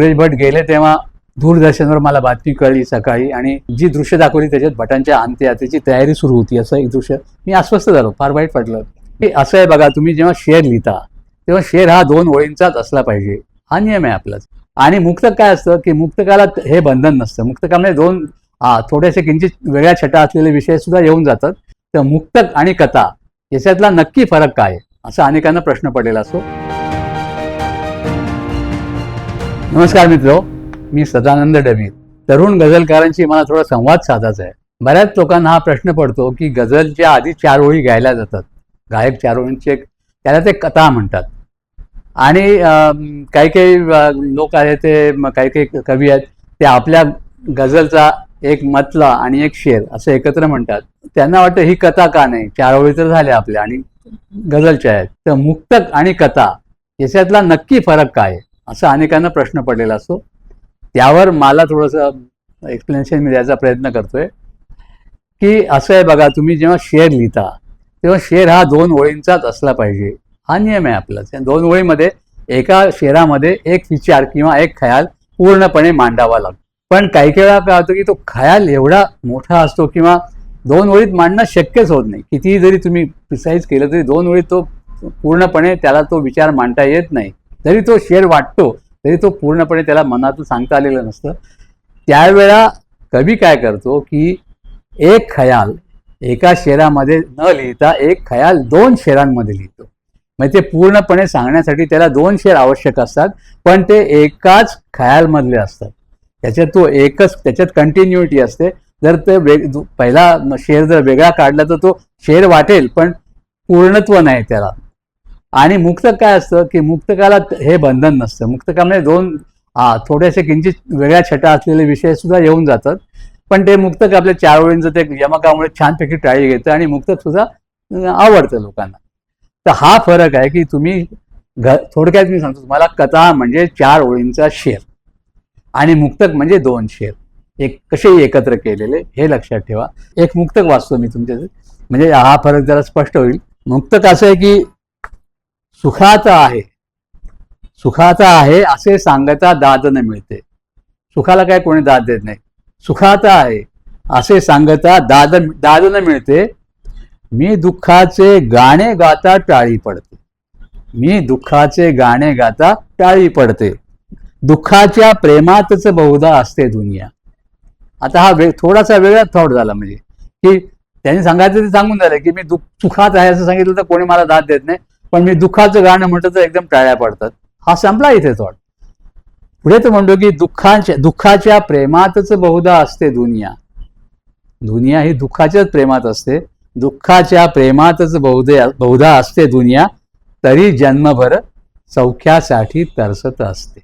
सुरेश भट गेले तेव्हा दूरदर्शनवर मला बातमी कळली सकाळी आणि जी दृश्य दाखवली त्याच्यात भटांच्या अंत्ययात्रेची तयारी सुरू होती असं एक दृश्य मी अस्वस्थ झालो फार वाईट वाटलं की असं आहे बघा तुम्ही जेव्हा शेअर लिहिता तेव्हा शेअर हा दोन ओळींचाच असला पाहिजे. हा नियम आहे आपलाच. आणि मुक्तक काय असतं की मुक्तकाला हे बंधन नसतं. मुक्तकामध्ये दोन थोडेसे किंचित वेगळ्या छटा असलेले विषय सुद्धा येऊन जातात. तर मुक्तक आणि कथा याच्यातला नक्की फरक काय आहे? असा अनेकांना प्रश्न पडलेला असतो. नमस्कार मित्र मी सदानंद डबीर. तरुण गझलकारांशी मला थोडा संवाद साधायचा आहे. बऱ्याच लोकांना हा प्रश्न पडतो की गझलच्या आधी चार ओळी गायल्या जातात. गायक चार ओळींचे त्याला ते कथा म्हणतात. आणि काही काही लोक आहेत ते काही काही कवी आहेत ते आपल्या गझलचा एक मतला आणि एक शेर असं एकत्र म्हणतात. त्यांना वाटतं ही कथा का नाही? चार ओळी तर झाल्या आपल्या आणि गझलच्या आहेत. तर मुक्तक आणि कथा याच्यातला नक्की फरक काय आहे? असा अनेकांना प्रश्न पडलेला असतो. त्यावर मला थोडंसं एक्सप्लेनेशन मी द्यायचा प्रयत्न करतोय. की असं आहे बघा तुम्ही जेव्हा शेअर लिहिता तेव्हा शेअर हा दोन ओळींचाच असला पाहिजे. हा नियम आहे आपला. त्या दोन ओळीमध्ये एका शेरामध्ये एक विचार किंवा एक खयाल पूर्णपणे मांडावा लागतो. पण काही काही वेळा काय होतं की तो खयाल एवढा मोठा असतो किंवा दोन ओळीत मांडणं शक्यच होत नाही. कितीही जरी तुम्ही प्रिसाईज केलं तरी दोन ओळीत तो पूर्णपणे त्याला तो विचार मांडता येत नाही. जरी तो शेर वाटतो तरी तो पूर्णपणे त्याला मनातून सांगता आलेलं नसतं. त्यावेळा कवी काय करतो की एक खयाल एका शेरामध्ये न लिहिता एक खयाल दोन शेरांमध्ये लिहितो. म्हणजे ते पूर्णपणे सांगण्यासाठी त्याला दोन शेर आवश्यक असतात पण ते एकाच खयालमधले असतात. त्याच्यात तो एकच त्याच्यात कंटिन्युटी असते. जर ते वेग दु- पहिला शेर जर वेगळा काढला तर तो शेर वाटेल पण पूर्णत्व नाही त्याला. आणि मुक्तक काय असतं की मुक्तकाला हे बंधन नसतं. मुक्तकामध्ये म्हणजे दोन आ, थोडेसे किंचित वेगळ्या छटा असलेले विषय सुद्धा येऊन जातात. पण ते मुक्तक आपल्या चार ओळींचं ते यमकामुळे छानपैकी टाळी घेतं आणि मुक्तक सुद्धा आवडतं लोकांना. तर हा फरक आहे की तुम्ही घ थोडक्यात मी सांगतो तुम्हाला कथा म्हणजे चार ओळींचा शेर. आणि मुक्तक म्हणजे दोन शेर. एक कसेही एकत्र केलेले हे लक्षात ठेवा. एक मुक्तक वाचतो मी तुमच्या म्हणजे हा फरक जरा स्पष्ट होईल. मुक्तक असं आहे की सुखाचा आहे. सुखाचा आहे असे सांगता दाद न मिळते. सुखाला काय कोणी दाद देत नाही. सुखाचा आहे असे सांगता दाद दाद न मिळते. मी दुःखाचे गाणे गाता टाळी पडते. मी दुःखाचे गाणे गाता टाळी पडते. दुःखाच्या प्रेमातच बहुधा असते दुनिया. आता हा वे थोडासा वेगळा थॉट झाला म्हणजे. की त्यांनी सांगायचं ते सांगून झालं की मी दुःख सुखात आहे असं सांगितलं तर कोणी मला दाद देत नाही. पण मी दुःखाचं गाणं म्हटलं तर एकदम टाळ्या पडतात. हा संपला इथे थॉट पुढे तर म्हणतो की दुःखाच्या दुःखाच्या प्रेमातच बहुधा असते दुनिया. दुनिया ही दुःखाच्याच प्रेमात असते. दुःखाच्या प्रेमातच बहुधे बहुधा असते दुनिया. तरी जन्मभर सौख्यासाठी तरसत असते.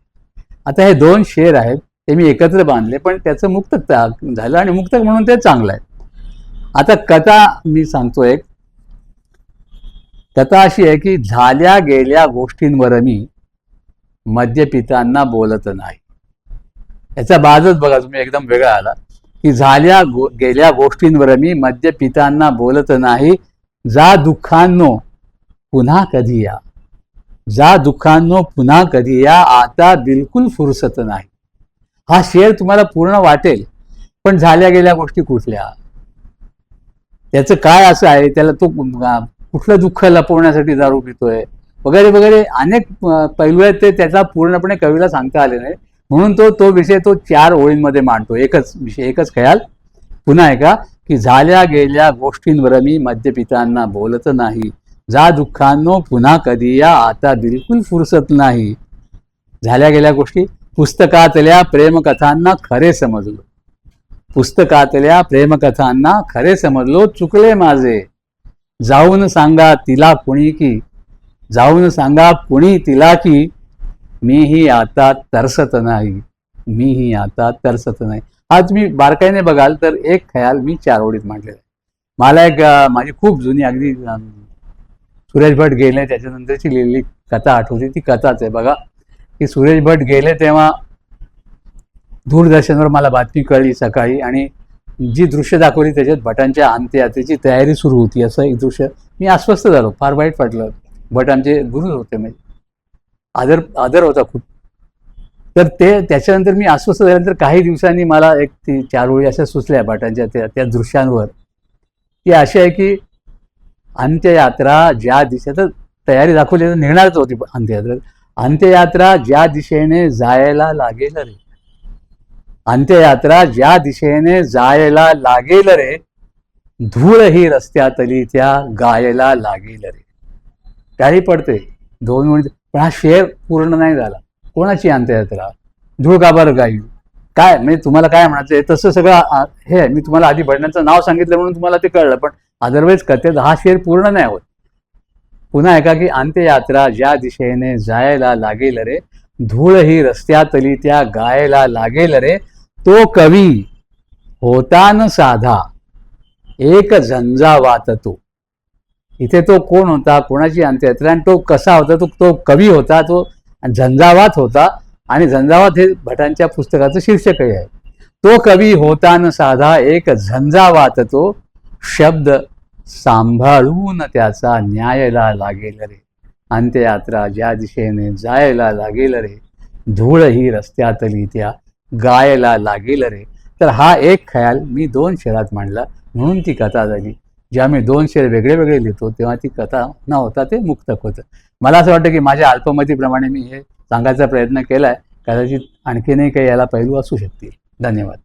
आता हे दोन शेर आहेत. ते मी एकत्र बांधले पण त्याचं मुक्तक झालं आणि मुक्तक म्हणून ते चांगलं आहे. आता कथा मी सांगतो एक. कथा अशी आहे की झाल्या गेल्या गोष्टींवर मी मद्यपितांना बोलत नाही. याचा बाजच बघा तुम्ही एकदम वेगळा आला. की झाल्या गो गेल्या गोष्टींवर मी मद्यपितांना बोलत नाही. जा दुःखांनो पुन्हा कधी या. जा दुःखांनो पुन्हा कधी या. आता बिलकुल फुरसत नाही. हा शेर तुम्हाला पूर्ण वाटेल पण झाल्या गेल्या गोष्टी कुठल्या? त्याचं काय असं आहे? त्याला तो कुठलं दुःख लपवण्यासाठी दारू पितोय? वगैरे वगैरे अनेक पैलू आहेत ते त्याचा पूर्णपणे कवीला सांगता आले नाही. म्हणून तो तो विषय तो चार ओळींमध्ये मांडतो. एकच विषय एकच ख्याल. पुन्हा एका की झाल्या गेल्या गोष्टींवर मी मद्यपितांना बोलत नाही. जा दुःखांनो पुन्हा कधी या आता बिलकुल फुरसत नाही. झाल्या गेल्या गोष्टी पुस्तकातल्या प्रेमकथांना खरे समजलो. पुस्तकातल्या प्रेमकथांना खरे समजलो. चुकले माझे. जाऊन सांगा तिला कुणी की जाऊन सांगा कुणी तिला की मीही आता तरसत नाही मीही आता तरसत नाही. हा तुम्ही बारकाईने बघाल तर एक ख्याल मी चार ओळीत मांडलेला आहे. मला एक माझी खूप जुनी अगदी सुरेश भट गेले त्याच्यानंतरची लिहिलेली कथा आठवते ती कथाच आहे बघा. की सुरेश भट गेले तेव्हा दूरदर्शनवर मला बातमी कळली सकाळी आणि जी दृश्य दाखवली त्याच्यात भटांच्या अंत्ययात्रेची तयारी सुरू होती असं एक दृश्य मी अस्वस्थ झालो फार वाईट वाटलं. भट आमचे गुरु होते म्हणजे. आदर आदर होता खूप. तर ते त्याच्यानंतर मी अस्वस्थ झाल्यानंतर काही दिवसांनी मला एक ती चार ओळी अशा सुचल्या भटांच्या त्या त्या दृश्यांवर. ती अशी आहे की अंत्ययात्रा ज्या दिशे तर तयारी दाखवली तर निघणारच होती अंत्ययात्रा अंत्ययात्रा ज्या दिशेने जायला लागेल रे. अंत्ययात्रा ज्या दिशेने जायला लागेल रे धूळ ही रस्त्यातली त्या गायला लागेल रे. त्याही पडते. दोन मिनिट. पण हा शेर पूर्ण नाही झाला. कोणाची अंत्ययात्रा? धूळ का बरं गाईल काय? म्हणजे तुम्हाला काय म्हणायचं तसं सगळं हे मी तुम्हाला आधी भजनाचं नाव सांगितलं म्हणून तुम्हाला ते कळलं पण अदरवाईज कथेत हा शेर पूर्ण नाही होत. पुन्हा ऐका की अंत्ययात्रा ज्या दिशेने जायला लागेल रे धूळ ही रस्त्यातली त्या गायला लागेल रे तो कवी होता न साधा एक झंझावात तो इथे तो कोण होता? कोणाची अंत्ययात्रा आणि तो कसा होता? तो तो कवी होता तो झंझावात होता. आणि झंझावात हे भटांच्या पुस्तकाचं शीर्षकही आहे. तो कवी होता न साधा एक झंझावात तो शब्द सांभाळून त्याचा न्यायला लागेल रे. अंत्ययात्रा ज्या दिशेने जायला लागेल रे. धूळ ही रस्त्यातली त्या गायला लागेल रे. तर हा एक ख्याल मी दोन शेरात मांडला. म्हणून ती कथा झाली. जेव्हा मी दोन शेर वेगळे वेगळे लिहितो तेव्हा ती कथा न होता ते मुक्तक होतं. मला असं वाटतं की माझ्या अल्पमतीप्रमाणे मी हे सांगायचा प्रयत्न केला आहे कदाचित आणखीनही काही याला पैलू असू शकतील. धन्यवाद.